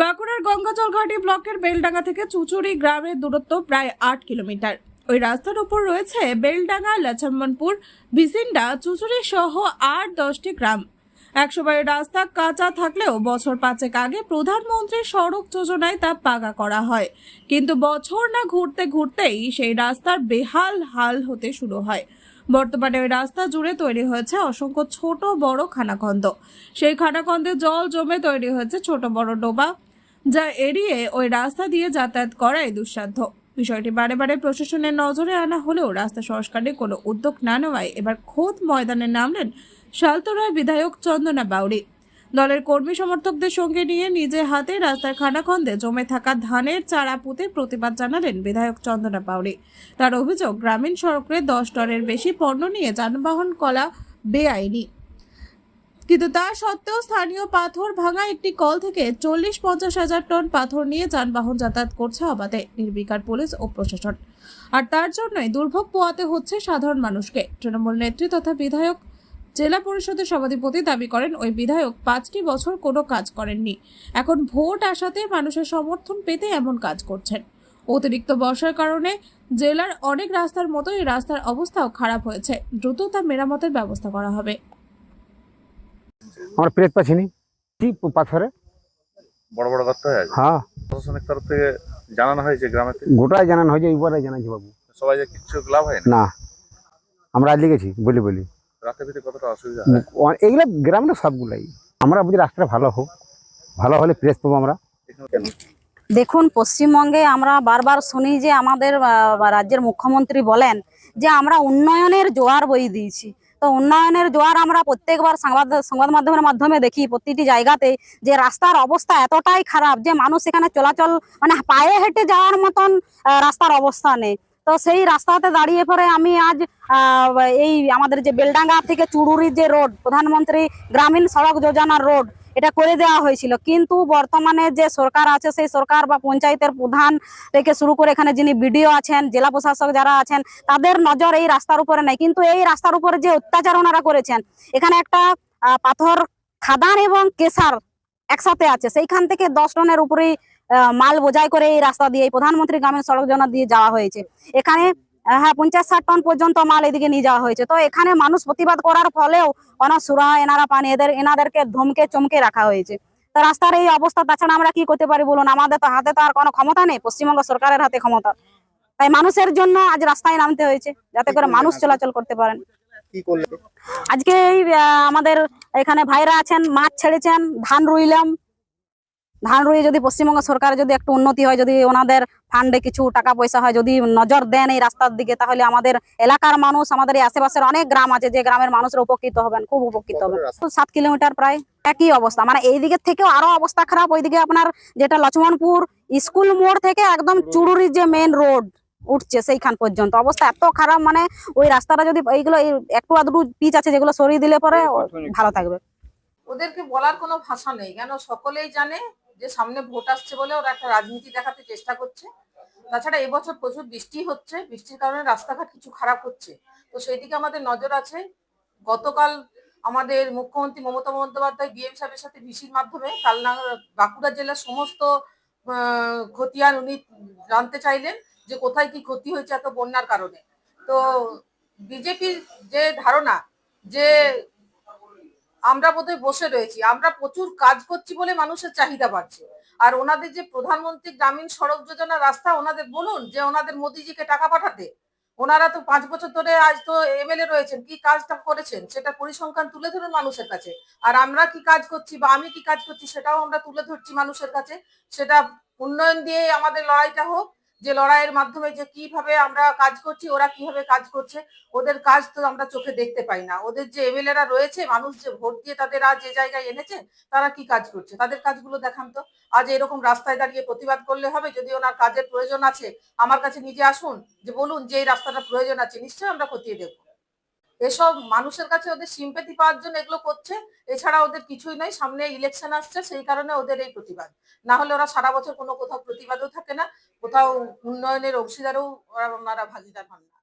বাঁকুড়ার গঙ্গাজল ঘাটি ব্লকের বেলডাঙ্গা থেকে চুচুড়ি গ্রামের দূরত্ব প্রায় আট কিলোমিটার। ওই রাস্তার উপর রয়েছে বেলডাঙ্গা, লছমনপুর ভিসিন্ডা চুচুড়ি সহ আট দশটি গ্রাম। একশো একসময় রাস্তা কাঁচা থাকলেও বছর পাঁচেক আগে প্রধানমন্ত্রী সড়ক যোজনায় তা পাকা করা হয়। কিন্তু বছর না ঘুরতে ঘুরতেই সেই রাস্তার বেহাল হাল হতে শুরু হয়। বর্তমানে ওই রাস্তা জুড়ে তৈরি হয়েছে অসংখ্য ছোট বড় খানাখন্দ। সেই খানাখন্দে জল জমে তৈরি হয়েছে ছোট বড় ডোবা যা এড়িয়ে ওই রাস্তা দিয়ে যাতায়াত করাই দুঃসাধ্য। বিষয়টি বারে বারে প্রশাসনের নজরে আনা হলেও রাস্তা সংস্কারে কোনো উদ্যোগ না নেওয়ায় এবার খোদ ময়দানে নামলেন শালতরায় বিধায়ক চন্দনা বাউরি দলের কর্মী সমর্থকদের সঙ্গে নিয়ে নিজে হাতে রাস্তার খানাখন্দে জমে থাকা ধানের চারা পুঁতে প্রতিবাদ জানালেন বিধায়ক চন্দনা বাউরি তার অভিযোগ, গ্রামীণ সড়কে দশ টনের বেশি পণ্য নিয়ে যানবাহন কলা বেআইনি। কিন্তু তা সত্ত্বেও স্থানীয় পাথর ভাঙা একটি কল থেকে চল্লিশ পঞ্চাশ হাজার টন পাথর নিয়ে যানবাহন যাতায়াত করছে অবাধে, নির্বিকার পুলিশ ও প্রশাসন। আর তার জন্যই দুর্ভোগ পোয়াতে হচ্ছে সাধারণ মানুষকে। তৃণমূল নেত্রী তথা বিধায়ক জেলা পরিষদের সভাধিপতি দাবি করেন, ওই বিধায়ক পাঁচটি বছর কোনো কাজ করেননি। এখন ভোট আসাতে মানুষের সমর্থন পেতে এমন কাজ করছেন। অতিরিক্ত বর্ষার কারণে জেলার অনেক রাস্তার মতো এই রাস্তার অবস্থাও খারাপ হয়েছে। দ্রুত তা মেরামতের ব্যবস্থা করা হবে। আমরা প্রেত পাচ্ছিনি কি পাথরে বড় বড় গর্ত হয়ে আছে? হ্যাঁ। প্রশাসনিক তরফ থেকে জানানো হয়েছে গ্রামে গোটাই জানানো হয়েছে এইবারে জানাচ্ছি বাবু। সবাই যে কিছু লাভ হয় না। না আমরা আজকে গেছি বলি বলি। রাতে ভিতরে কতটা অসুবিধা? হয় এইগুলো গ্রামের সবগুলাই। আমরা বুঝি রাস্তাটা ভালো হোক ভালো হলে প্রেস পাবো আমরা। দেখুন পশ্চিমবঙ্গে আমরা বারবার শুনি যে আমাদের রাজ্যের মুখ্যমন্ত্রী বলেন যে আমরা উন্নয়নের জোয়ার বই দিয়েছি। তো উন্নয়নের জোয়ার আমরা প্রত্যেকবার সংবাদ সংবাদ মাধ্যমের মাধ্যমে দেখি প্রতিটি জায়গাতে যে রাস্তার অবস্থা এতটাই খারাপ যে মানুষ এখানে চলাচল মানে পায়ে হেঁটে যাওয়ার মতন রাস্তার অবস্থা নেই। তো সেই রাস্তাতে দাঁড়িয়ে পরে আমি আজ এই আমাদের যে বেলডাঙ্গা থেকে চুড়ুরি যে রোড, প্রধানমন্ত্রী গ্রামীণ সড়ক যোজনার রোড এটা করে দেওয়া হয়েছিল। কিন্তু বর্তমানে যে সরকার আছে, সেই সরকার বা পঞ্চায়েতের প্রধান থেকে শুরু করে এখানে যিনি বিডিও আছেন, জেলা প্রশাসক যারা আছেন, তাদের নজর এই রাস্তার উপরে নেই। কিন্তু এই রাস্তার উপরে যে অত্যাচার ওনারা করেছেন, এখানে একটা পাথর, খাদান এবং কেশার একসাথে আছে। সেইখান থেকে দশ টনের উপরেই মাল বোঝাই করে এই রাস্তা দিয়ে প্রধানমন্ত্রী গ্রামীণ সড়ক যোজনা দিয়ে যাওয়া হয়েছে। এখানে হ্যাঁ পঞ্চাশ ষাট টন পর্যন্ত মাল এদিকে নিয়ে যাওয়া হয়েছে। তো এখানে মানুষ প্রতিবাদ করার ফলেও কোনো সুরা এনারা পানি এদের এনাদেরকে ধমকে চমকে রাখা হয়েছে। তো রাস্তার এই অবস্থা তাছাড়া আমরা কি করতে পারি বলুন? আমাদের তো হাতে তো আর কোনো ক্ষমতা নেই পশ্চিমবঙ্গ সরকারের হাতে ক্ষমতা। তাই মানুষের জন্য আজ রাস্তায় নামতে হয়েছে যাতে করে মানুষ চলাচল করতে পারেন। আজকে এই আমাদের এখানে ভাইরা আছেন মাছ ছেড়েছেন ধান রুইলাম ধান রুই যদি পশ্চিমবঙ্গ সরকার যদি একটু উন্নতি হয় যদি ওনাদের ফান্ডে কিছু টাকা পয়সা হয় যদি নজর দেন এই রাস্তার দিকে তাহলে আমাদের এলাকার মানুষ আমাদের এই আশেপাশের অনেক গ্রাম আছে যে গ্রামের মানুষরা উপকৃত হবেন খুব উপকৃত হবেন। তো সাত কিলোমিটার প্রায় একই অবস্থা। মানে এই দিকের থেকেও আরও অবস্থা খারাপ। ওইদিকে আপনার যেটা লক্ষ্মণপুর স্কুল মোড় থেকে একদম চুড়ুরির যে মেন রোড উঠছে সেইখান পর্যন্ত। অবস্থা এত খারাপ। মানে ওই রাস্তাটা যদি এইগুলো একটু আধটু পিচ আছে যেগুলো সরিয়ে দিলে পরে ভালো থাকবে। ওদেরকে বলার কোনো ভাষা নেই। কেন? সকলেই জানে যে সামনে ভোট আসছে বলে ওরা একটা রাজনীতি দেখাতে চেষ্টা করছে। তাছাড়া এবছর প্রচুর বৃষ্টি হচ্ছে। বৃষ্টির কারণে রাস্তাঘাট কিছু খারাপ হচ্ছে। তো সেই দিকে আমাদের নজর আছে। গতকাল আমাদের মুখ্যমন্ত্রী মমতা বন্দ্যোপাধ্যায় ডিএম সাহেবের সাথে ভিসির মাধ্যমে কালনা, বাঁকুড়া জেলার সমস্ত খতিয়ান উনি জানতে চাইলেন যে কোথায় কি ক্ষতি হয়েছে এত বন্যার কারণে। তো বিজেপির যে ধারণা যে আমরা বোধহয় বসে রয়েছি, আমরা প্রচুর কাজ করছি বলে মানুষের চাহিদা বাড়ছে। আর ওনাদের যে প্রধানমন্ত্রী গ্রামীণ সড়ক যোজনা রাস্তা, ওনাদের বলুন যে ওনাদের মোদিজিকে টাকা পাঠাতে। ওনারা তো পাঁচ বছর ধরে আজ তো এমএলএ রয়েছেন, কি কাজটা করেছেন? সেটা পরিসংখ্যান তুলে ধরুন মানুষের কাছে। আর আমরা কি কাজ করছি বা আমি কি কাজ করছি সেটাও আমরা তুলে ধরছি মানুষের কাছে। সেটা উন্নয়ন দিয়ে আমাদের লড়াইটা হোক যে লড়াইয়ের মাধ্যমে যে কীভাবে আমরা কাজ করছি, ওরা কীভাবে কাজ করছে, ওদের কাজ তো আমরা চোখে দেখতে পাই না। ওদের যে এমএলএরা রয়েছে, মানুষ যে ভোট দিয়ে তাদের আজ যে জায়গায় এনেছে, তারা কি কাজ করছে? তাদের কাজগুলো দেখান তো। আজ এরকম রাস্তায় দাঁড়িয়ে প্রতিবাদ করলে হবে? যদি ওনার কাজের প্রয়োজন আছে, আমার কাছে নিজে আসুন, যে বলুন যে এই রাস্তাটা প্রয়োজন আছে, নিশ্চয়ই আমরা খতিয়ে দেখব। এসব মানুষের কাছে ওদের সিম্পেথি পাওয়ার জন্য এগুলো করছে, এছাড়া ওদের কিছুই নয়, সামনে ইলেকশন আসছে, সেই কারণে ওদের এই প্রতিবাদ। না হলে ওরা সারা বছর কোনো কোথাও প্রতিবাদও থাকে না কোথাও উন্নয়নের অংশীদারও ওনারা ভাগিদার হন না।